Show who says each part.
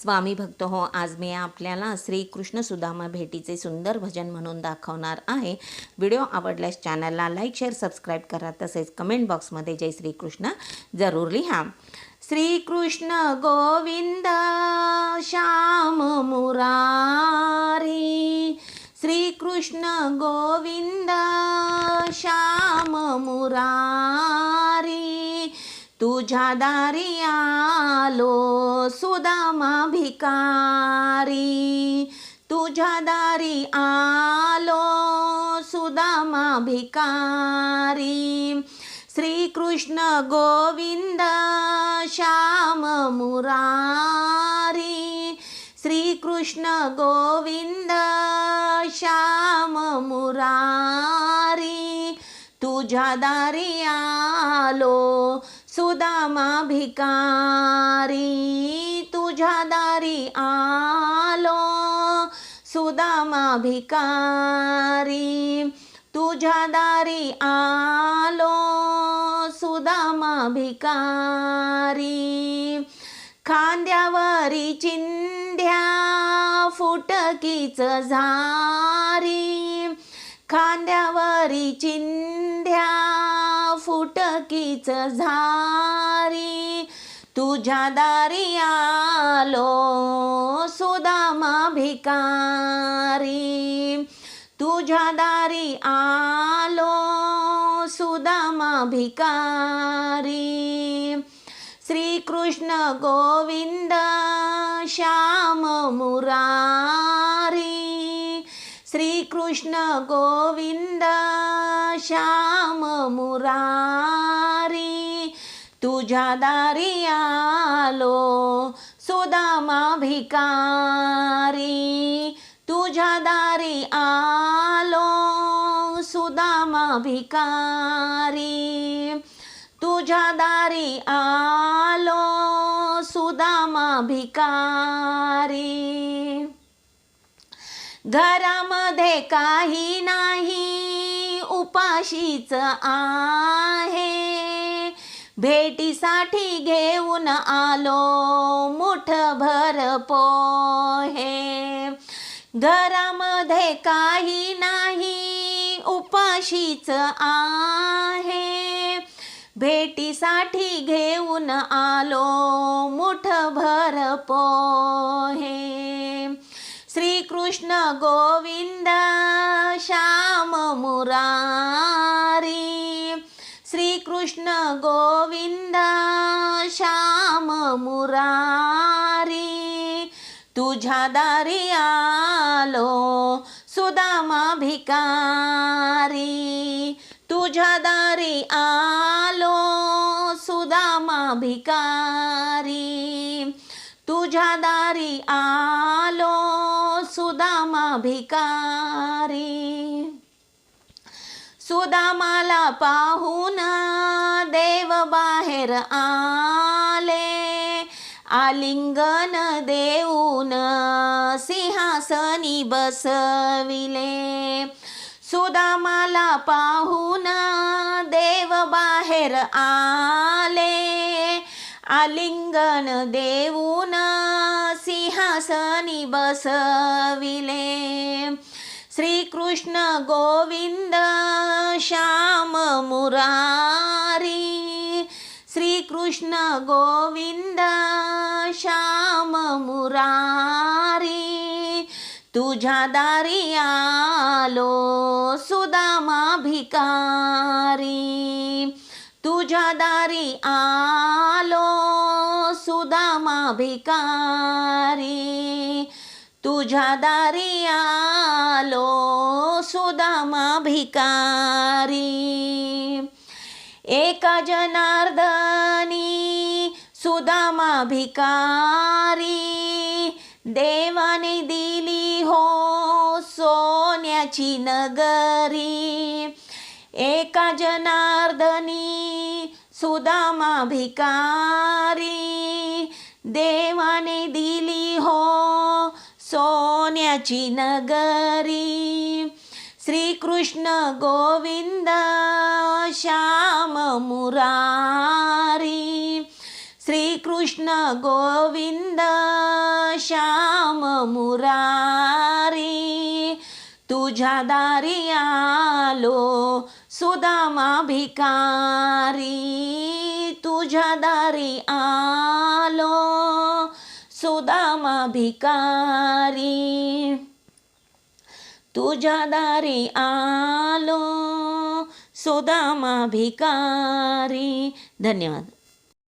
Speaker 1: स्वामी भक्त हो आज मी आपल्याला श्रीकृष्ण सुदामा भेटीचे सुंदर भजन म्हणून दाखवणार आहे. व्हिडिओ आवडल्यास चॅनलला लाईक शेअर सबस्क्राईब करा तसेच कमेंट बॉक्समध्ये जय श्रीकृष्ण जरूर लिहा. श्रीकृष्ण गोविंद श्याम मुरारी. श्रीकृष्ण गोविंद श्याम मुरारी. तुझ्या दारी आलो सुदामा भिकारी. तुझ्या दारी आलो सुदामा भिकारी. श्रीकृष्ण गोविंद श्याम मुरारी. श्रीकृष्ण गोविंद श्याम मुरारी. तुझ्या दारी आलो सुदामा भिकारी तुझ्या दारी आलो. सुदामा भिकारी तुझ्या दारी आलो. सुदामा भिकारी खांद्यावरी चिंध्या फुटकीच झारी. खांद्यावरी चिंध्या फुटकीच झारी तुझ्या दारी आलो सुदामा भिकारी. तुझ्या दारी आलो सुदामा भिकारी. श्रीकृष्ण गोविंद श्याम मुरारी. श्रीकृष्ण गोविंद श्याम मुरारी तुझ्या दारी आलो सुदामा भिकारी. तुझ्या दारी आलो सुदामा भिकारी. तुझ्या दारी आलो सुदामा भिकारी. घरामध्ये काही नाही उपाशीच आहे. भेटीसाठी घेऊन आलो मुठभर पोहे. घरामध्ये काही नाही उपाशीच आहे. भेटीसाठी घेऊन आलो मुठभर पोहे. कृष्ण गोविंद श्याम मुरारी श्रीकृष्ण गोविंद श्याम मुरारी तुझ्या दारी आलो सुदामा भिकारी तुझ्या दारी आलो सुदामा भिकारी तुझ्या दारी आ सुदामा भिकारी सुदामाला पाहून देव बाहेर आले. आलिंगन देऊन सिंहासनी बसविले. सुदामाला पाहून देव बाहेर आले. आलिंगन देऊन सिंहासनी बसविले. श्रीकृष्ण गोविंद श्याम मुरारी. श्रीकृष्ण गोविंद श्याम मुरारी. तुझ्या दारी आलो सुदामा भिकारी तुझ्या दारी आलो सुदामा भिकारी तुझ्या दारी आलो सुदामा भिकारी. एका जनार्दनी सुदामा भिकारी. देवाने दिली हो सोन्याची नगरी. एका जनार्दनी सुदामा भिकारी. देवाने दिली हो सोन्याची नगरी. श्रीकृष्ण गोविंद श्याम मुरारी. श्रीकृष्ण गोविंद श्याम मुरारी. तुझ्या दारी आलो सुदामा भिकारी. तुझ्या दारी आ भिकारी तुझ्या दारी आलो सुदामा भिकारी. धन्यवाद.